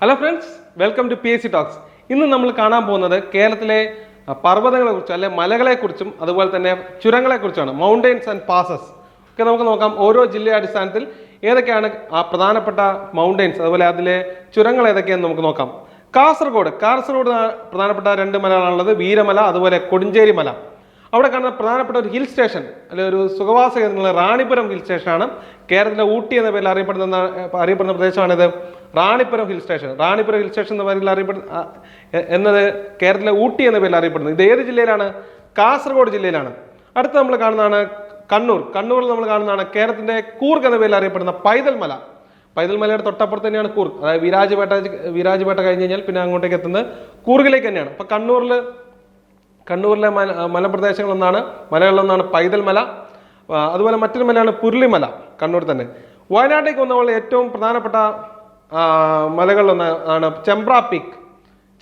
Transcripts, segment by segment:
Hello friends welcome to P S C talks ഇന്ന് നമ്മൾ കാണാൻ പോകുന്നത് കേരളത്തിലെ പർവതങ്ങളെ പർവതങ്ങളെക്കുറിച്ചും അല്ലെ മലകളെക്കുറിച്ചും അതുപോലെ തന്നെ ചുരങ്ങളെക്കുറിച്ചാണ് മൗണ്ടെയ്ൻസ് ആൻഡ് പാസസ് ഒക്കെ നമുക്ക് നോക്കാം ഓരോ ജില്ലയുടെ അടിസ്ഥാനത്തിൽ ഏതൊക്കെയാണ് ആ പ്രധാനപ്പെട്ട മൗണ്ടെയ്ൻസ് അതുപോലെ അതിലെ ചുരങ്ങൾ ഏതൊക്കെയാണെന്ന് നമുക്ക് നോക്കാം. കാസർഗോഡ് കാസർഗോഡ് പ്രധാനപ്പെട്ട രണ്ട് മലകളാണുള്ളത്. വീരമല അതുപോലെ കൊടുഞ്ചേരി മല. അവിടെ കാണുന്ന പ്രധാനപ്പെട്ട ഒരു ഹിൽ സ്റ്റേഷൻ അല്ലെ ഒരു സുഖവാസ കേന്ദ്രങ്ങൾ റാണിപുരം ഹിൽ സ്റ്റേഷനാണ്. കേരളത്തിലെ ഊട്ടി എന്ന പേരിൽ അറിയപ്പെടുന്ന അറിയപ്പെടുന്ന പ്രദേശമാണിത്. Ranipuram hill station Ranipuram hill station എന്ന പേരിൽ അറിയപ്പെടുന്ന എന്നത് കേരളത്തിലെ ഊട്ടി എന്ന പേരിൽ അറിയപ്പെടുന്നത്. ഇത് ഏത് ജില്ലയിലാണ്? കാസർഗോഡ് ജില്ലയിലാണ്. അടുത്ത നമ്മൾ കാണുന്നതാണ് കണ്ണൂർ. കണ്ണൂരിൽ നമ്മൾ കാണുന്നതാണ് കേരളത്തിന്റെ കൂർഗ് എന്ന പേരിൽ അറിയപ്പെടുന്ന പൈതൽ മല പൈതൽ മലയുടെ തൊട്ടപ്പുറത്ത് തന്നെയാണ് കൂർഗ്. അതായത് വിരാജ്പേട്ട വിരാജ്പേട്ട കഴിഞ്ഞ് കഴിഞ്ഞാൽ പിന്നെ അങ്ങോട്ടേക്ക് എത്തുന്നത് കൂർഗിലേക്ക് തന്നെയാണ്. അപ്പം കണ്ണൂരിൽ കണ്ണൂരിലെ മല മലപ്രദേശങ്ങളൊന്നാണ് മലകളിലൊന്നാണ് പൈതൽ മല അതുപോലെ മറ്റൊരു മലയാണ് പുരുളിമല കണ്ണൂർ തന്നെ. വയനാട്ടിലേക്ക് വന്നപ്പോൾ ഏറ്റവും പ്രധാനപ്പെട്ട മലകളിലൊന്ന് ആണ് ചെമ്പ്ര പീക്ക്.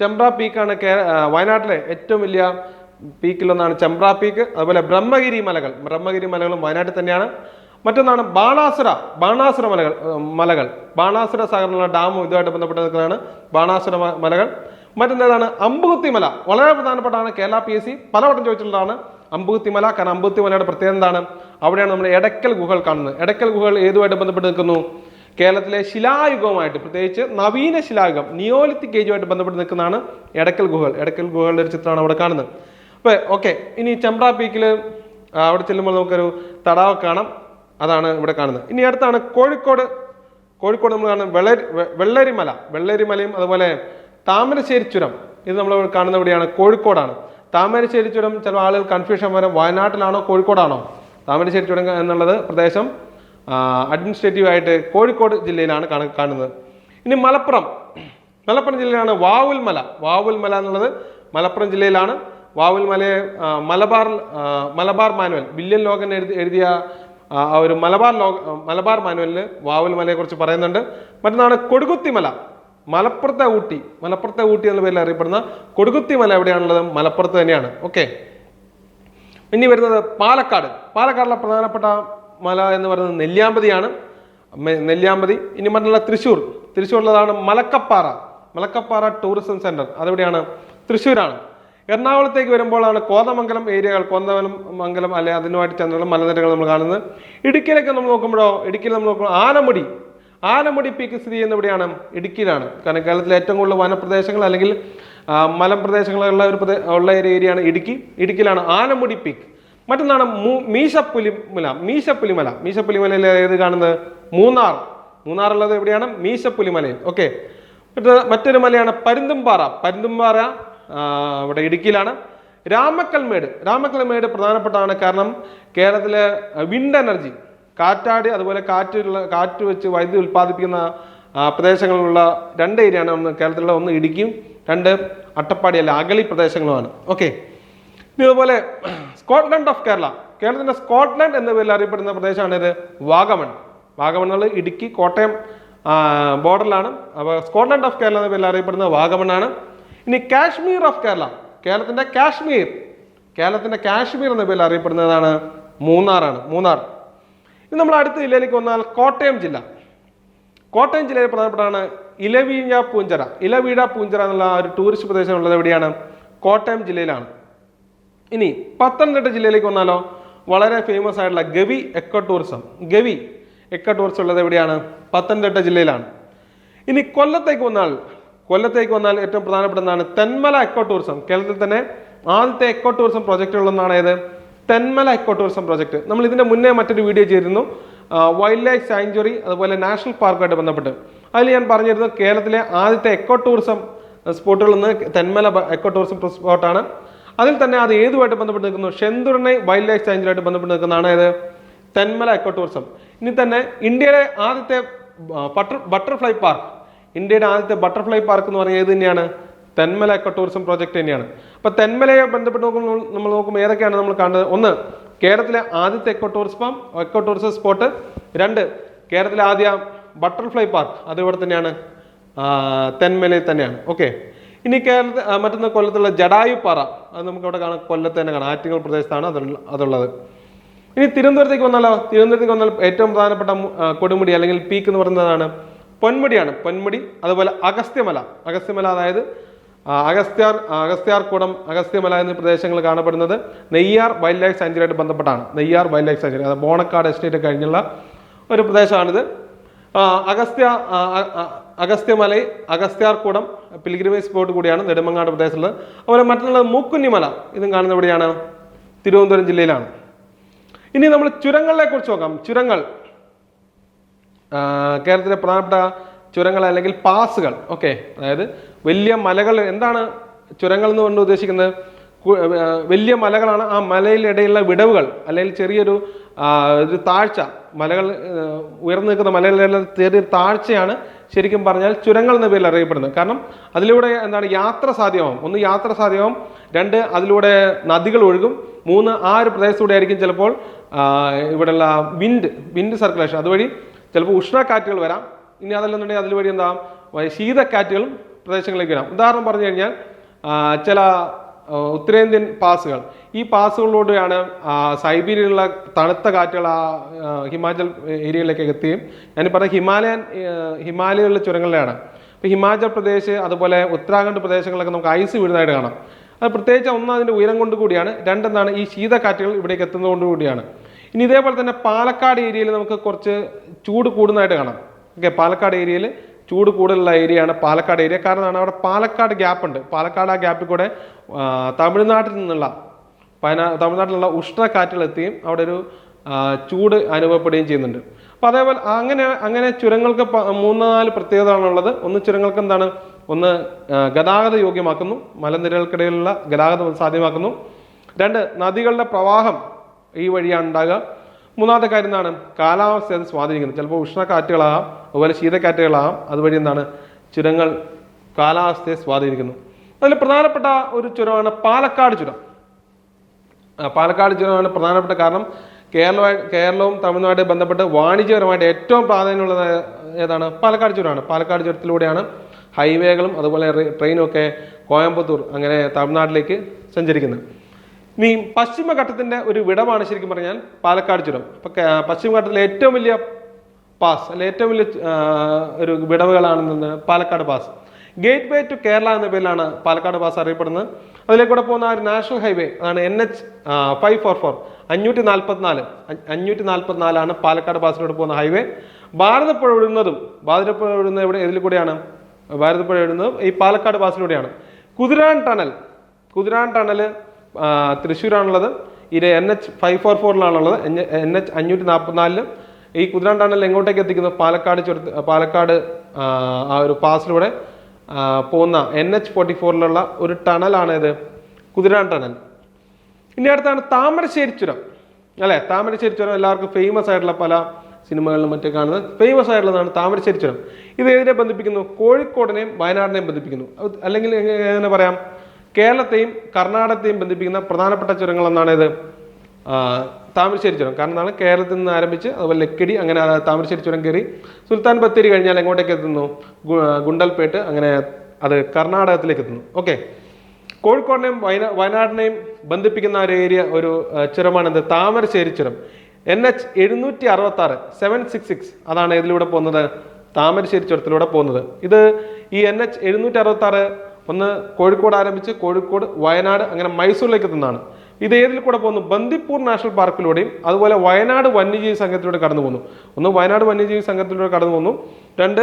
ചെമ്പ്ര പീക്കാണ് കേ വയനാട്ടിലെ ഏറ്റവും വലിയ പീക്കിലൊന്നാണ് ചെമ്പ്ര പീക്ക്. അതുപോലെ ബ്രഹ്മഗിരി മലകൾ ബ്രഹ്മഗിരി മലകളും വയനാട്ടിൽ തന്നെയാണ്. മറ്റൊന്നാണ് ബാണാസുര ബാണാസുര മലകൾ മലകൾ. ബാണാസുര സാഗറിലുള്ള ഡാമും ഇതുമായിട്ട് ബന്ധപ്പെട്ട് നിൽക്കുന്നതാണ് ബാണാസുര മലകൾ. മറ്റൊന്നേതാണ് അമ്പുകുത്തിമല. വളരെ പ്രധാനപ്പെട്ടാണ് കേരള പി എസ് സി പലവട്ടം ചോദിച്ചിട്ടുള്ളതാണ് അമ്പുകുത്തിമല. കാരണം അമ്പുകുത്തിമലയുടെ പ്രത്യേകത എന്താണ്? അവിടെയാണ് നമ്മൾ എടക്കൽ ഗുഹകൾ കാണുന്നത്. എടക്കൽ ഗുഹകൾ ഏതുമായിട്ട് ബന്ധപ്പെട്ട് നിൽക്കുന്നു? കേരളത്തിലെ ശിലായുഗവുമായിട്ട് പ്രത്യേകിച്ച് നവീന ശിലായുഗം നിയോലിത്തിക് ഏജുമായിട്ട് ബന്ധപ്പെട്ട് നിൽക്കുന്നതാണ് എടക്കൽ ഗുഹകൾ. എടക്കൽ ഗുഹകളുടെ ഒരു ചിത്രമാണ് അവിടെ കാണുന്നത്. അപ്പോൾ ഓക്കെ ഇനി ചെമ്പ്ര പീക്കിൽ അവിടെ ചെല്ലുമ്പോൾ നമുക്കൊരു തടാകം കാണാം. അതാണ് ഇവിടെ കാണുന്നത്. ഇനി അടുത്താണ് കോഴിക്കോട്. കോഴിക്കോട് നമ്മൾ കാണുന്നത് വെള്ളരി വെള്ളരിമല. വെള്ളരിമലയും അതുപോലെ താമരശ്ശേരി ചുരം ഇത് നമ്മൾ കാണുന്ന എവിടെയാണ് കോഴിക്കോടാണ്. താമരശ്ശേരി ചുരം ചില ആളുകൾ കൺഫ്യൂഷൻ വരാം വയനാട്ടിലാണോ കോഴിക്കോടാണോ? താമരശ്ശേരി ചുരം എന്നുള്ളത് പ്രദേശം അഡ്മിനിസ്ട്രേറ്റീവ് ആയിട്ട് കോഴിക്കോട് ജില്ലയിലാണ് കാണുന്നത്. ഇനി മലപ്പുറം. മലപ്പുറം ജില്ലയിലാണ് വാവുൽ മല വാവുൽ മല എന്നുള്ളത് മലപ്പുറം ജില്ലയിലാണ്. വാവുൽ മലയെ Malabar Malabar manual. William Logan എഴുതി എഴുതിയ ആ, ഒരു മലബാർ ലോക മലബാർ മാനുവലിൽ വാവുൽ മലയെ പറയുന്നുണ്ട്. മറ്റൊന്നാണ് കൊടുകുത്തി മല മലപ്പുറത്തെ ഊട്ടി. മലപ്പുറത്തെ ഊട്ടി എന്ന പേരിൽ അറിയപ്പെടുന്ന കൊടുകുത്തി മല എവിടെയാണുള്ളത്? മലപ്പുറത്ത് തന്നെയാണ്. ഓക്കെ ഇനി വരുന്നത് പാലക്കാട്. പാലക്കാടിലെ പ്രധാനപ്പെട്ട മല എന്ന് പറയുന്നത് നെല്ലിയാമ്പതിയാണ്. നെല്ലിയാമ്പതി. ഇനി മറ്റുള്ള തൃശ്ശൂർ. തൃശ്ശൂരിലുള്ളതാണ് മലക്കപ്പാറ. മലക്കപ്പാറ ടൂറിസം സെന്റർ അതെവിടെയാണ്? തൃശ്ശൂരാണ്. എറണാകുളത്തേക്ക് വരുമ്പോഴാണ് കോതമംഗലം ഏരിയകൾ കോതമംഗലം മംഗലം അല്ലെ അതിനുമായിട്ട് ചെന്നുള്ള മലനിരകൾ നമ്മൾ കാണുന്നത്. ഇടുക്കിയിലേക്ക് നമ്മൾ നോക്കുമ്പോഴോ ഇടുക്കിയിൽ നമ്മൾ നോക്കുമ്പോൾ ആനമുടി. ആനമുടി പീക്ക് സ്ഥിതി ചെയ്യുന്ന എവിടെയാണ് ഇടുക്കിയിലാണ്. കാരണം കേരളത്തിലെ ഏറ്റവും കൂടുതൽ വനപ്രദേശങ്ങൾ അല്ലെങ്കിൽ മലമ്പ്രദേശങ്ങളുള്ള ഒരു പ്രദേ- ഉള്ള ഒരു ഏരിയയാണ് ഇടുക്കി. ഇടുക്കിയിലാണ് ആനമുടി പീക്ക്. മറ്റൊന്നാണ് മീശപ്പുലിമല മീശപ്പുലിമല. മീശപ്പുലിമലയിൽ ഏത് കാണുന്നത്? മൂന്നാർ. മൂന്നാറുള്ളത് എവിടെയാണ്? മീശപ്പുലിമലയിൽ. ഓക്കെ. മറ്റൊരു മലയാണ് പരുന്തുംപാറ. പരുന്തുംപാറ ഇവിടെ ഇടുക്കിയിലാണ്. രാമക്കൽമേട്. രാമക്കൽമേട് പ്രധാനപ്പെട്ടതാണ് കാരണം കേരളത്തിലെ വിൻഡ് എനർജി കാറ്റാടി അതുപോലെ കാറ്റുള്ള കാറ്റ് വെച്ച് വൈദ്യുതി ഉൽപ്പാദിപ്പിക്കുന്ന പ്രദേശങ്ങളിലുള്ള രണ്ട് ഏരിയയാണ് ഒന്ന് കേരളത്തിലുള്ള ഒന്ന് ഇടുക്കിയും രണ്ട് അട്ടപ്പാടി അല്ല അഗളി പ്രദേശങ്ങളുമാണ്. ഓക്കെ ഇനി അതുപോലെ സ്കോട്ട്ലൻഡ് ഓഫ് കേരള. കേരളത്തിന്റെ സ്കോട്ട്ലൻഡ് എന്ന പേരിൽ അറിയപ്പെടുന്ന പ്രദേശമാണ് ഇത് വാഗമൺ. വാഗമൺ എന്നുള്ളത് ഇടുക്കി കോട്ടയം ബോർഡറിലാണ്. അപ്പോൾ സ്കോട്ട്ലൻഡ് ഓഫ് കേരള എന്ന പേരിൽ അറിയപ്പെടുന്ന വാഗമണ്ണാണ്. ഇനി കാശ്മീർ ഓഫ് കേരള. കേരളത്തിന്റെ കാശ്മീർ. കേരളത്തിന്റെ കാശ്മീർ എന്ന പേരിൽ അറിയപ്പെടുന്നതാണ് മൂന്നാറാണ്. മൂന്നാർ. നമ്മൾ അടുത്ത ജില്ലയിലേക്ക് വന്നാൽ കോട്ടയം ജില്ല. കോട്ടയം ജില്ലയിൽ പ്രധാനപ്പെട്ടാണ് ഇലവീഴ പൂഞ്ചിറ. ഇലവീഴ പൂഞ്ചിറ എന്നുള്ള ഒരു ടൂറിസ്റ്റ് പ്രദേശം ഉള്ളത് എവിടെയാണ്? കോട്ടയം ജില്ലയിലാണ്. ഇനി പത്തനംതിട്ട ജില്ലയിലേക്ക് വന്നാലോ? വളരെ ഫേമസ് ആയിട്ടുള്ള Gavi eco tourism Gavi eco tourism ഉള്ളത് എവിടെയാണ്? പത്തനംതിട്ട ജില്ലയിലാണ്. ഇനി കൊല്ലത്തേക്ക് വന്നാൽ കൊല്ലത്തേക്ക് വന്നാൽ ഏറ്റവും പ്രധാനപ്പെട്ടതാണ് തെന്മല എക്കോ ടൂറിസം കേരളത്തിൽ തന്നെ ആദ്യത്തെ എക്കോ ടൂറിസം പ്രോജക്റ്റുകളൊന്നാണ് ഏത്? തെന്മല എക്കോ ടൂറിസം പ്രോജക്റ്റ് നമ്മൾ ഇതിന്റെ മുന്നേ മറ്റൊരു വീഡിയോ ചെയ്തിരുന്നു. വൈൽഡ് ലൈഫ് സാങ്ച്വറി അതുപോലെ നാഷണൽ പാർക്കുമായിട്ട് ബന്ധപ്പെട്ട്. അതിൽ ഞാൻ പറഞ്ഞിരുന്നു കേരളത്തിലെ ആദ്യത്തെ എക്കോ ടൂറിസം സ്പോട്ടുകളിൽ നിന്ന് തെന്മല എക്കോ ടൂറിസം സ്പോട്ടാണ് അതിൽ തന്നെ അത് ഏതുമായിട്ട് ബന്ധപ്പെട്ട് നിൽക്കുന്നു? ഷെന്തുർണൈ വൈൽഡ് ലൈഫ് സാങ്ച്വറിയായിട്ട് ബന്ധപ്പെട്ട് നിൽക്കുന്നതാണ് ഏത്? തെന്മല എക്കോ ടൂറിസം ഇനി തന്നെ ഇന്ത്യയുടെ ആദ്യത്തെ ബട്ടർ ബട്ടർഫ്ലൈ പാർക്ക് ഇന്ത്യയുടെ ആദ്യത്തെ ബട്ടർഫ്ലൈ പാർക്ക് എന്ന് പറഞ്ഞാൽ ഏത് തന്നെയാണ്? തെന്മല എക്കോ ടൂറിസം പ്രോജക്റ്റ് തന്നെയാണ്. അപ്പോൾ തെന്മലയെ ബന്ധപ്പെട്ട് നോക്കുമ്പോൾ നമ്മൾ നോക്കുമ്പോൾ ഏതൊക്കെയാണ് നമ്മൾ കാണുന്നത്? ഒന്ന് കേരളത്തിലെ ആദ്യത്തെ eco tourism eco tourism spot രണ്ട് കേരളത്തിലെ ആദ്യ ബട്ടർഫ്ലൈ പാർക്ക് അത് ഇവിടെ തന്നെയാണ്. തെന്മലയിൽ തന്നെയാണ്. ഓക്കെ ഇനി കേരളത്തിൽ മറ്റൊന്ന് കൊല്ലത്തുള്ള ജഡായുപ്പാറ അത് നമുക്ക് അവിടെ കാണാം. കൊല്ലത്ത് തന്നെ കാണാം. ആറ്റിങ്ങൽ പ്രദേശത്താണ് അത് അതുള്ളത്. ഇനി തിരുവനന്തപുരത്തേക്ക് വന്നാലോ? തിരുവനന്തപുരത്തേക്ക് വന്നാൽ ഏറ്റവും പ്രധാനപ്പെട്ട കൊടുമുടി അല്ലെങ്കിൽ പീക്ക് എന്ന് പറയുന്നതാണ് പൊന്മുടിയാണ്. പൊന്മുടി അതുപോലെ അഗസ്ത്യമല. അഗസ്ത്യമല അതായത് അഗസ്ത്യാർ അഗസ്ത്യാർകൂടം അഗസ്ത്യമല എന്നീ പ്രദേശങ്ങൾ കാണപ്പെടുന്നത് നെയ്യാർ വൈൽഡ് ലൈഫ് സാഞ്ചുറിയായിട്ട് ബന്ധപ്പെട്ടാണ്. നെയ്യാർ വൈൽഡ് ലൈഫ് സാഞ്ചുറി അത് ബോണക്കാട് എസ്റ്റേറ്റ് കഴിഞ്ഞുള്ള ഒരു പ്രദേശമാണിത്. അഗസ്ത്യ അഗസ്ത്യമല അഗസ്ത്യാർകൂടം പിൽഗ്രിമേജ് സ്പോട്ട് കൂടിയാണ് നെടുമങ്ങാട് പ്രദേശത്തുള്ളത്. അതുപോലെ മറ്റുള്ളത് മൂക്കുന്നിമല ഇതും കാണുന്നത് എവിടെയാണ്? തിരുവനന്തപുരം ജില്ലയിലാണ്. ഇനി നമ്മൾ ചുരങ്ങളെ കുറിച്ച് നോക്കാം. ചുരങ്ങൾ കേരളത്തിലെ പ്രധാനപ്പെട്ട ചുരങ്ങൾ അല്ലെങ്കിൽ പാസുകൾ ഓക്കെ അതായത് വലിയ മലകൾ എന്താണ് ചുരങ്ങൾ എന്ന് കൊണ്ട് ഉദ്ദേശിക്കുന്നത്? വലിയ മലകളാണ് ആ മലയിലിടയിലുള്ള വിടവുകൾ അല്ലെങ്കിൽ ചെറിയൊരു ഒരു താഴ്ച. മലകൾ ഉയർന്നു നിൽക്കുന്ന മലകളിലുള്ള ചെറിയൊരു താഴ്ചയാണ് ശരിക്കും പറഞ്ഞാൽ ചുരങ്ങൾ എന്ന പേരിൽ അറിയപ്പെടുന്നത്. കാരണം അതിലൂടെ എന്താണ് യാത്ര സാധ്യമാവും. ഒന്ന് യാത്ര സാധ്യമാവും രണ്ട് അതിലൂടെ നദികൾ ഒഴുകും മൂന്ന് ആ ഒരു പ്രദേശത്തൂടെ ആയിരിക്കും ചിലപ്പോൾ ഇവിടെയുള്ള വിൻഡ് വിൻഡ് സർക്കുലേഷൻ. അതുവഴി ചിലപ്പോൾ ഉഷ്ണക്കാറ്റുകൾ വരാം. ഇനി അതല്ലെന്നുണ്ടെങ്കിൽ അതിൽ വഴി എന്താ ശീതക്കാറ്റുകളും പ്രദേശങ്ങളിലേക്ക് വരാം. ഉദാഹരണം പറഞ്ഞു കഴിഞ്ഞാൽ ചില ഉത്തരേന്ത്യൻ പാസുകൾ. ഈ പാസുകളിലൂടെയാണ് സൈബീരിയയിലുള്ള തണുത്ത കാറ്റുകൾ ആ ഹിമാചൽ ഏരിയയിലേക്ക് എത്തുകയും ഞാൻ പറഞ്ഞ ഹിമാലയൻ ഹിമാലയകളിലെ ചുരങ്ങളിലാണ്. ഇപ്പോൾ ഹിമാചൽ പ്രദേശ് അതുപോലെ ഉത്തരാഖണ്ഡ് പ്രദേശങ്ങളിലൊക്കെ നമുക്ക് ഐസ് വീഴുന്നതായിട്ട് കാണാം. അത് പ്രത്യേകിച്ച് ഒന്ന് അതിന്റെ ഉയരം കൊണ്ട് കൂടിയാണ് രണ്ടെന്താണ് ഈ ശീതക്കാറ്റുകൾ ഇവിടേക്ക് എത്തുന്നതുകൊണ്ട് കൂടിയാണ്. ഇനി ഇതേപോലെ തന്നെ പാലക്കാട് ഏരിയയിൽ നമുക്ക് കുറച്ച് ചൂട് കൂടുന്നതായിട്ട് കാണാം. ഓക്കെ പാലക്കാട് ഏരിയയിൽ ചൂട് കൂടുതലുള്ള ഏരിയയാണ് പാലക്കാട് ഏരിയ. കാരണം എന്താണ് അവിടെ പാലക്കാട് ഗ്യാപ്പ് ഉണ്ട് പാലക്കാട് ആ ഗ്യാപ്പിൽ കൂടെ തമിഴ്നാട്ടിൽ നിന്നുള്ള പതിനാ തമിഴ്നാട്ടിലുള്ള ഉഷ്ണക്കാറ്റുകൾ എത്തുകയും അവിടെ ഒരു ചൂട് അനുഭവപ്പെടുകയും ചെയ്യുന്നുണ്ട്. അപ്പോൾ അതേപോലെ അങ്ങനെ അങ്ങനെ ചുരങ്ങൾക്ക് മൂന്ന് നാല് പ്രത്യേകതകളാണുള്ളത് ഒന്ന് ചുരങ്ങൾക്ക് എന്താണ്? ഒന്ന് ഗതാഗത യോഗ്യമാക്കുന്നു. മലനിരകൾക്കിടയിലുള്ള ഗതാഗതം സാധ്യമാക്കുന്നു. രണ്ട് നദികളുടെ പ്രവാഹം ഈ വഴിയാണ് ഉണ്ടാകുക. മൂന്നാമത്തെ കാര്യം എന്താണ്? കാലാവസ്ഥ അത് സ്വാധീനിക്കുന്നത് ചിലപ്പോൾ ഉഷ്ണക്കാറ്റുകളാകാം അതുപോലെ ശീതക്കാറ്റുകളാകാം. അതുവഴി എന്താണ്? ചുരങ്ങൾ കാലാവസ്ഥയെ സ്വാധീനിക്കുന്നു. അതിൽ പ്രധാനപ്പെട്ട ഒരു ചുരമാണ് പാലക്കാട് ചുരം. പാലക്കാട് ചുരമാണ് പ്രധാനപ്പെട്ട കാരണം കേരളമായി കേരളവും തമിഴ്നാടും ബന്ധപ്പെട്ട് വാണിജ്യപരമായിട്ട് ഏറ്റവും പ്രാധാന്യമുള്ളത് ഏതാണ്? പാലക്കാട് ചുരമാണ്. പാലക്കാട് ചുരത്തിലൂടെയാണ് ഹൈവേകളും അതുപോലെ ട്രെയിനും ഒക്കെ കോയമ്പത്തൂർ അങ്ങനെ തമിഴ്നാട്ടിലേക്ക് സഞ്ചരിക്കുന്നത്. ഇനി പശ്ചിമഘട്ടത്തിന്റെ ഒരു വിടവാണ് ശരിക്കും പറഞ്ഞാൽ പാലക്കാട് ചുരം. പശ്ചിമഘട്ടത്തിലെ ഏറ്റവും വലിയ പാസ് അല്ലെ ഏറ്റവും വലിയ ഒരു വിടവുകളാണെന്നത് Palakkad pass. Gateway to Kerala എന്ന പേരിലാണ് പാലക്കാട് പാസ് അറിയപ്പെടുന്നത്. അതിലേക്കൂടെ പോകുന്ന ഒരു നാഷണൽ ഹൈവേ അതാണ് N H five four four അഞ്ഞൂറ്റി നാൽപ്പത്തിനാല് അഞ്ഞൂറ്റി നാൽപ്പത്തിനാലാണ് പാലക്കാട് പാസിലൂടെ പോകുന്ന ഹൈവേ. ഭാരതപ്പുഴ ഒഴുകുന്നതും ഭാരതപ്പുഴ ഒഴുകുന്നത് എവിടെ ഇതിൽ കൂടെയാണ്? ഭാരതപ്പുഴ ഒഴുകുന്നതും ഈ പാലക്കാട് പാസിലൂടെയാണ്. കുതിരാൻ ടണൽ കുതിരാൻ ടണൽ തൃശ്ശൂരാണുള്ളത്. ഇത് എൻ എച്ച് ഫൈവ് ഫോർ ഫോറിലാണുള്ളത് എൻ എച്ച് അഞ്ഞൂറ്റി നാൽപ്പത്തിനാലിലും ഈ കുതിരാൻ എങ്ങോട്ടേക്ക് എത്തിക്കുന്നത് പാലക്കാട് ചുരത്ത് പാലക്കാട് ആ, ഒരു പാസിലൂടെ പോകുന്ന എൻ എച്ച് ഫോർട്ടി ഫോറിലുള്ള ഒരു ടണലാണ് ഇത് കുതിരാൻ ടണൽ ഇനി അടുത്താണ് താമരശ്ശേരി ചുരം. അല്ലേ? താമരശ്ശേരി ചുരം എല്ലാവർക്കും ഫേമസ് ആയിട്ടുള്ള പല സിനിമകളിലും മറ്റേ കാണുന്നത്. ഫേമസ് ആയിട്ടുള്ളതാണ് താമരശ്ശേരി ചുരം. ഇത് ഏതിനെ ബന്ധിപ്പിക്കുന്നു? കോഴിക്കോടിനെയും വയനാടിനെയും ബന്ധിപ്പിക്കുന്നു. അല്ലെങ്കിൽ എങ്ങനെ പറയാം? കേരളത്തെയും കർണാടകത്തെയും ബന്ധിപ്പിക്കുന്ന പ്രധാനപ്പെട്ട ചുരങ്ങൾ എന്നാണ് ഇത്. താമരശ്ശേരി ചുരം. കാരണം എന്താണ് കേരളത്തിൽ നിന്ന് ആരംഭിച്ച് അതുപോലെ ലക്കിടി അങ്ങനെ താമരശ്ശേരി ചുരം കയറി സുൽത്താൻ ബത്തേരി കഴിഞ്ഞാൽ എങ്ങോട്ടേക്ക് എത്തുന്നു? ഗുണ്ടൽപേട്ട് അങ്ങനെ അത് കർണാടകത്തിലേക്ക് എത്തുന്നു. ഓക്കെ കോഴിക്കോടിനെയും വയനാ വയനാടിനെയും ബന്ധിപ്പിക്കുന്ന ഒരു ഏരിയ ഒരു ചുരമാണ് എന്ത് താമരശ്ശേരി ചുരം. എൻ എച്ച് എഴുന്നൂറ്റി അറുപത്തി ആറ് സെവൻ സിക്സ് സിക്സ്. അതാണ് ഇതിലൂടെ പോകുന്നത് താമരശ്ശേരി ചുരത്തിലൂടെ പോകുന്നത്. ഇത് ഈ എൻ എച്ച് എഴുന്നൂറ്റി അറുപത്തി ആറ് ഒന്ന് കോഴിക്കോട് ആരംഭിച്ച് കോഴിക്കോട് വയനാട് അങ്ങനെ മൈസൂരിലേക്ക് എത്തുന്നതാണ്. ഇത് ഏതിൽ കൂടെ പോകുന്നു? ബന്ദിപ്പൂർ നാഷണൽ പാർക്കിലൂടെയും അതുപോലെ വയനാട് വന്യജീവി സംഘത്തിലൂടെ കടന്നു പോകുന്നു. ഒന്ന് വയനാട് വന്യജീവി സംഘത്തിലൂടെ കടന്നു പോകുന്നു. രണ്ട്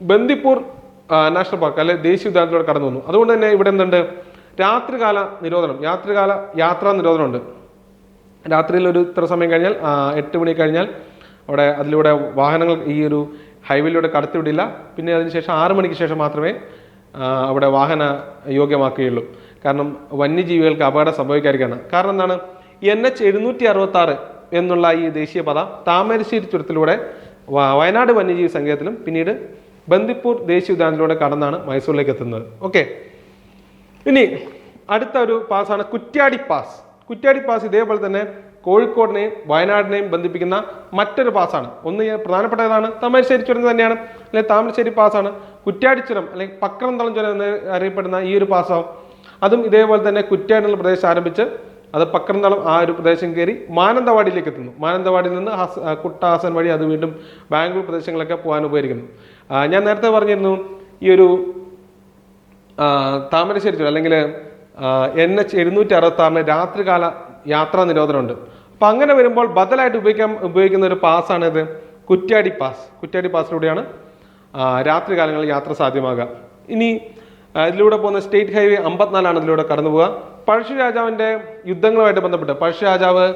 ബന്ദിപ്പൂർ നാഷണൽ പാർക്ക് അല്ലെ ദേശീയ ഉദ്യാനത്തിലൂടെ കടന്നു പോകുന്നു. അതുകൊണ്ട് തന്നെ ഇവിടെ എന്തുണ്ട്? രാത്രികാല നിരോധനം രാത്രികാല യാത്രാ നിരോധനമുണ്ട്. രാത്രിയിൽ ഒരു ഇത്ര സമയം കഴിഞ്ഞാൽ എട്ട് മണി കഴിഞ്ഞാൽ അവിടെ അതിലൂടെ വാഹനങ്ങൾ ഈ ഒരു ഹൈവേയിലൂടെ കടത്തിവിടില്ല. പിന്നെ അതിനുശേഷം ആറ് മണിക്ക് ശേഷം മാത്രമേ അവിടെ വാഹന യോഗ്യമാക്കുകയുള്ളൂ. കാരണം വന്യജീവികൾക്ക് അപകടം സംഭവിക്കാതിരിക്കുകയാണ് കാരണം എന്താണ്? എൻ എച്ച് എഴുന്നൂറ്റി അറുപത്തി ആറ് എന്നുള്ള ഈ ദേശീയപാത താമരശ്ശേരി ചുരത്തിലൂടെ വയനാട് വന്യജീവി സങ്കേതത്തിലും പിന്നീട് ബന്ദിപ്പൂർ ദേശീയ ഉദ്യാനത്തിലൂടെ കടന്നാണ് മൈസൂരിലേക്ക് എത്തുന്നത്. ഓക്കെ ഇനി അടുത്ത ഒരു പാസ്സാണ് കുറ്റ്യാടി പാസ്. കുറ്റ്യാടി പാസ് ഇതേപോലെ തന്നെ കോഴിക്കോടിനെയും വയനാടിനെയും ബന്ധിപ്പിക്കുന്ന മറ്റൊരു പാസ്സാണ്. ഒന്ന് പ്രധാനപ്പെട്ട ഏതാണ് താമരശ്ശേരി ചുരം തന്നെയാണ്. അല്ലെങ്കിൽ താമരശ്ശേരി പാസ്സാണ്. കുറ്റ്യാടിച്ചുരം അല്ലെങ്കിൽ പക്രംതളം ചുരം എന്ന് അറിയപ്പെടുന്ന ഈ ഒരു പാസ്സാവും. അതും ഇതേപോലെ തന്നെ കുറ്റ്യാടിനുള്ള പ്രദേശം ആരംഭിച്ച് അത് പക്രംതളം ആ ഒരു പ്രദേശം കയറി മാനന്തവാടിയിലേക്ക് എത്തുന്നു. മാനന്തവാടിയിൽ നിന്ന് ഹസ് കുട്ട വഴി അത് വീണ്ടും ബാംഗ്ലൂർ പ്രദേശങ്ങളൊക്കെ പോകാൻ ഉപകരിക്കുന്നു. ഞാൻ നേരത്തെ പറഞ്ഞിരുന്നു ഈ ഒരു താമരശ്ശേരി അല്ലെങ്കിൽ എൻ എച്ച് എഴുന്നൂറ്റി അറുപത്തി ആറിന് രാത്രികാല യാത്രാ നിരോധനമുണ്ട്. അപ്പം അങ്ങനെ വരുമ്പോൾ ബദലായിട്ട് ഉപയോഗിക്കാൻ ഉപയോഗിക്കുന്ന ഒരു പാസ്സാണ് ഇത് കുറ്റ്യാടി പാസ്. കുറ്റ്യാടി പാസിലൂടെയാണ് രാത്രി കാലങ്ങളിൽ യാത്ര സാധ്യമാകുക. ഇനി ഇതിലൂടെ പോകുന്ന സ്റ്റേറ്റ് ഹൈവേ അമ്പത്തിനാലാണ് ഇതിലൂടെ കടന്നു പോവുക. പഴശ്ശി രാജാവിന്റെ യുദ്ധങ്ങളുമായിട്ട് ബന്ധപ്പെട്ട് പഴശ്ശി രാജാവ്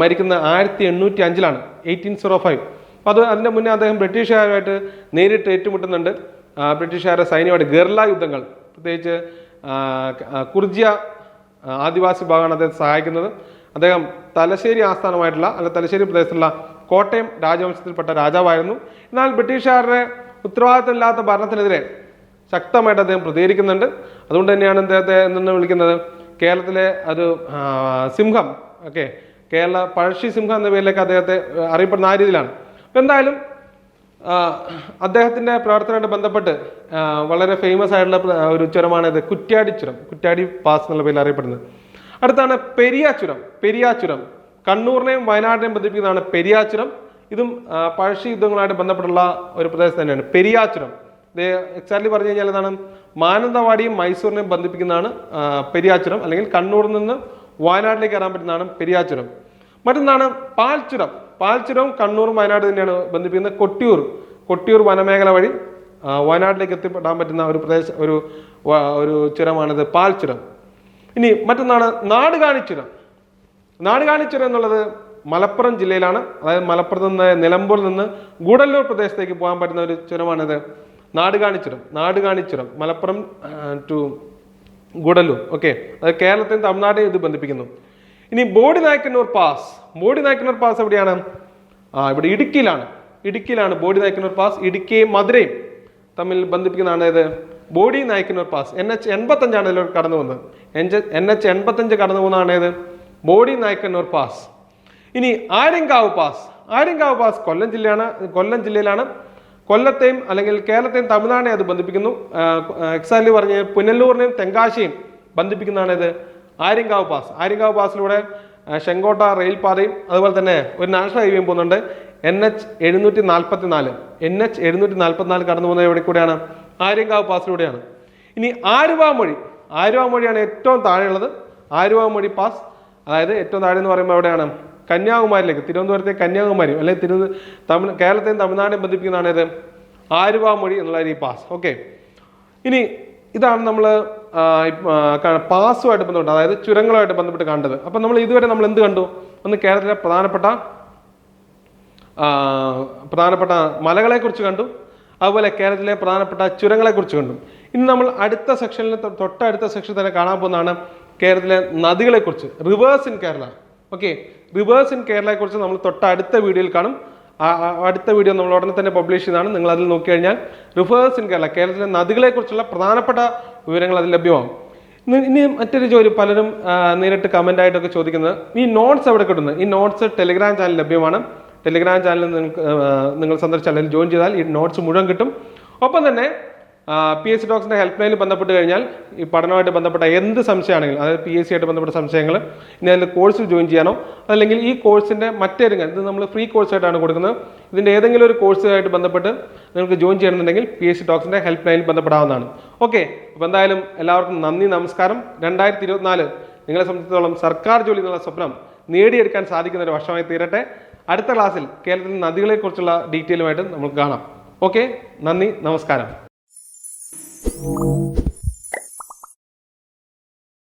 മരിക്കുന്ന ആയിരത്തി എണ്ണൂറ്റി അഞ്ചിലാണ് എയ്റ്റീൻ സീറോ ഫൈവ് അപ്പോൾ അത് അതിന്റെ മുന്നേ അദ്ദേഹം ബ്രിട്ടീഷുകാരുമായിട്ട് നേരിട്ട് ഏറ്റുമുട്ടുന്നുണ്ട്. ബ്രിട്ടീഷുകാരുടെ സൈന്യമായിട്ട് ഗർല യുദ്ധങ്ങൾ പ്രത്യേകിച്ച് കുർജിയ ആദിവാസി ഭാഗമാണ് അദ്ദേഹത്തെ സഹായിക്കുന്നത്. അദ്ദേഹം തലശ്ശേരി ആസ്ഥാനമായിട്ടുള്ള അല്ല തലശ്ശേരി പ്രദേശത്തുള്ള കോട്ടയം രാജവംശത്തിൽപ്പെട്ട രാജാവായിരുന്നു. എന്നാൽ ബ്രിട്ടീഷുകാരുടെ ഉത്തരവാദിത്തമില്ലാത്ത ഭരണത്തിനെതിരെ ശക്തമായിട്ട് അദ്ദേഹം പ്രതികരിക്കുന്നുണ്ട്. അതുകൊണ്ട് തന്നെയാണ് അദ്ദേഹത്തെ എന്തെന്ന് വിളിക്കുന്നത്? കേരളത്തിലെ ഒരു സിംഹം ഓക്കെ കേരള പഴശ്ശി സിംഹം എന്ന പേരിലേക്ക് അദ്ദേഹത്തെ അറിയപ്പെടുന്ന ആ രീതിയിലാണ്. അപ്പം എന്തായാലും അദ്ദേഹത്തിന്റെ പ്രവർത്തനമായിട്ട് ബന്ധപ്പെട്ട് വളരെ ഫേമസ് ആയിട്ടുള്ള ഒരു ഒരു ചുരമാണിത് കുറ്റ്യാടി ചുരം കുറ്റ്യാടി പാസ് എന്നുള്ള പേരിൽ അറിയപ്പെടുന്നത്. അടുത്താണ് പെരിയ ചുരം പെരിയ ചുരം കണ്ണൂരിനെയും വയനാടിനെയും ബന്ധിപ്പിക്കുന്നതാണ് പെരിയ ചുരം ഇതും പഴശ്ശി യുദ്ധങ്ങളുമായിട്ട് ബന്ധപ്പെട്ടുള്ള ഒരു പ്രദേശം തന്നെയാണ് പെരിയ ചുരം ഇത് എക്സാക്ട്ലി പറഞ്ഞു കഴിഞ്ഞാൽ എന്താണ്? മാനന്തവാടിയും മൈസൂരിനെയും ബന്ധിപ്പിക്കുന്നതാണ് ആ, ചുരം അല്ലെങ്കിൽ കണ്ണൂരിൽ നിന്ന് വയനാട്ടിലേക്ക് കയറാൻ പറ്റുന്നതാണ് പെരിയ ചുരം മറ്റൊന്നാണ് പാൽച്ചുരം. പാൽച്ചുരവും കണ്ണൂറും വയനാട് തന്നെയാണ് ബന്ധിപ്പിക്കുന്നത് കൊട്ടിയൂർ. കൊട്ടിയൂർ വനമേഖല വഴി വയനാട്ടിലേക്ക് എത്തിപ്പെടാൻ പറ്റുന്ന ഒരു പ്രദേശം ഒരു ഒരു ചുരമാണിത് പാൽച്ചുരം. ഇനി മറ്റൊന്നാണ് നാട് കാണിച്ചുരം നാട് കാണിച്ചുരം എന്നുള്ളത് മലപ്പുറം ജില്ലയിലാണ്. അതായത് മലപ്പുറത്ത് നിന്ന് നിലമ്പൂരിൽ നിന്ന് ഗൂഡല്ലൂർ പ്രദേശത്തേക്ക് പോകാൻ പറ്റുന്ന ഒരു ചുരമാണിത്. നാട് കാണിച്ചുരം നാട് കാണിച്ചുരം മലപ്പുറം ടു ഗൂഡല്ലൂർ. ഓക്കെ. അത് കേരളത്തെയും തമിഴ്നാടിനെയും ഇത് ബന്ധിപ്പിക്കുന്നു. ഇനി body Nayakkanur pass. Body Nayakkanur pass എവിടെയാണ്? ആ ഇവിടെ ഇടുക്കിയിലാണ്. ഇടുക്കിയിലാണ് ബോഡി നായ്ക്കന്നൂർ പാസ്. ഇടുക്കിയും മധുരയും തമ്മിൽ ബന്ധിപ്പിക്കുന്നതാണ് ഇത്. ബോഡി നയിക്കുന്ന ഒരു പാസ്. എൻ എച്ച് എൺപത്തഞ്ചാണ് ഇതിൽ കടന്നു പോകുന്നത്. എൻ എച്ച് എൺപത്തഞ്ച് കടന്നു പോകുന്നതാണ് ഏത്? ബോഡി ഒരു പാസ്. ഇനി ആര്യങ്കാവ് പാസ്. ആര്യങ്കാവ് പാസ് കൊല്ലം ജില്ലയാണ് കൊല്ലം ജില്ലയിലാണ്. കൊല്ലത്തെയും അല്ലെങ്കിൽ കേരളത്തെയും തമിഴ്നാടിനെ അത് ബന്ധിപ്പിക്കുന്നു. എക്സാക്ട്ലി പറഞ്ഞ് പുനല്ലൂറിനെയും തെങ്കാശിയും ബന്ധിപ്പിക്കുന്നതാണ് ഇത്. ആര്യങ്കാവ് പാസ്. ആര്യങ്കാവ് പാസിലൂടെ ചെങ്കോട്ട റെയിൽ പാതയും അതുപോലെ തന്നെ ഒരു നാഷണൽ ഹൈവേയും പോകുന്നുണ്ട്. എൻ എച്ച് എഴുന്നൂറ്റി നാൽപ്പത്തി നാല് എൻ എച്ച് എഴുന്നൂറ്റി നാൽപ്പത്തി നാല് കടന്നു പോകുന്നത് എവിടെ കൂടെയാണ്? ആര്യങ്കാവ് പാസിലൂടെയാണ്. ഇനി ആലുവാമൊഴി ആലുവാമൊഴിയാണ് ഏറ്റവും താഴെയുള്ളത്. ആലുവാമൊഴി പാസ്. അതായത് ഏറ്റവും താഴെ എന്ന് പറയുമ്പോൾ എവിടെയാണ്? കന്യാകുമാരിയിലേക്ക്. തിരുവനന്തപുരത്തെ കന്യാകുമാരി അല്ലെങ്കിൽ തിരുവന തമിഴ് കേരളത്തെയും തമിഴ്നാടിനെയും ബന്ധിപ്പിക്കുന്നതാണ് ഇത് ആലുവാമൊഴി എന്നുള്ള ഈ പാസ്. ഓക്കെ. ഇനി ഇതാണ് നമ്മൾ പാസുമായിട്ട് ബന്ധപ്പെട്ട് അതായത് ചുരങ്ങളുമായിട്ട് ബന്ധപ്പെട്ട് കണ്ടത്. അപ്പം നമ്മൾ ഇതുവരെ നമ്മൾ എന്ത് കണ്ടു? ഒന്ന് കേരളത്തിലെ പ്രധാനപ്പെട്ട പ്രധാനപ്പെട്ട മലകളെക്കുറിച്ച് കണ്ടു. അതുപോലെ കേരളത്തിലെ പ്രധാനപ്പെട്ട ചുരങ്ങളെക്കുറിച്ച് കണ്ടു. ഇനി നമ്മൾ അടുത്ത സെക്ഷനിൽ തൊട്ടടുത്ത സെക്ഷൻ തന്നെ കാണാൻ പോകുന്നതാണ് കേരളത്തിലെ നദികളെക്കുറിച്ച്. Rivers in Kerala okay rivers in കേരളയെക്കുറിച്ച് നമ്മൾ തൊട്ടടുത്ത വീഡിയോയിൽ കാണും. അടുത്ത വീഡിയോ നമ്മൾ ഉടനെ തന്നെ പബ്ലിഷ് ചെയ്താണ് നിങ്ങൾ അതിൽ നോക്കി കഴിഞ്ഞാൽ റിവേഴ്സ് ഇൻ കേരള കേരളത്തിലെ നദികളെക്കുറിച്ചുള്ള പ്രധാനപ്പെട്ട വിവരങ്ങൾ അതിൽ ലഭ്യമാകും ഇനി മറ്റൊരു ജോലി പലരും നേരിട്ട് കമന്റ് ആയിട്ടൊക്കെ ചോദിക്കുന്നത് ഈ നോട്ട്സ് എവിടെ കിട്ടുന്നത്? ഈ നോട്ട്സ് ടെലിഗ്രാം ചാനൽ ലഭ്യമാണ്. ടെലിഗ്രാം ചാനൽ നിങ്ങൾക്ക് നിങ്ങൾ സന്ദർശിച്ചാൽ അല്ലെങ്കിൽ ജോയിൻ ചെയ്താൽ ഈ നോട്ട്സ് മുഴുവൻ കിട്ടും. ഒപ്പം തന്നെ പി എസ് സി ഡോക്സിന്റെ ഹെൽപ്പ് ലൈനിൽ ബന്ധപ്പെട്ട് കഴിഞ്ഞാൽ ഈ പഠനമായിട്ട് ബന്ധപ്പെട്ട എന്ത് സംശയമാണെങ്കിലും അതായത് പി എസ് സി ആയിട്ട് ബന്ധപ്പെട്ട സംശയങ്ങൾ ഇനി അതിൽ കോഴ്സിൽ ജോയിൻ ചെയ്യാനോ അല്ലെങ്കിൽ ഈ കോഴ്സിന്റെ മറ്റേതെങ്കിലും ഇത് നമ്മൾ ഫ്രീ കോഴ്സായിട്ടാണ് കൊടുക്കുന്നത്. ഇതിന്റെ ഏതെങ്കിലും ഒരു കോഴ്സുമായിട്ട് ബന്ധപ്പെട്ട് നിങ്ങൾക്ക് ജോയിൻ ചെയ്യണമെന്നുണ്ടെങ്കിൽ പി എസ് സി ഡോക്സിന്റെ ഹെൽപ്പ് ലൈനിൽ ബന്ധപ്പെടാവുന്നതാണ്. ഓക്കെ അപ്പോൾ എന്തായാലും എല്ലാവർക്കും നന്ദി നമസ്കാരം. രണ്ടായിരത്തി ഇരുപത്തിനാല് നിങ്ങളെ സംബന്ധിച്ചിടത്തോളം സർക്കാർ ജോലി എന്നുള്ള സ്വപ്നം നേടിയെടുക്കാൻ സാധിക്കുന്ന ഒരു വർഷമായി തീരട്ടെ. അടുത്ത ക്ലാസ്സിൽ കേരളത്തിലെ നദികളെക്കുറിച്ചുള്ള ഡീറ്റെയിലുമായിട്ട് നമുക്ക് കാണാം. ഓക്കെ നന്ദി നമസ്കാരം.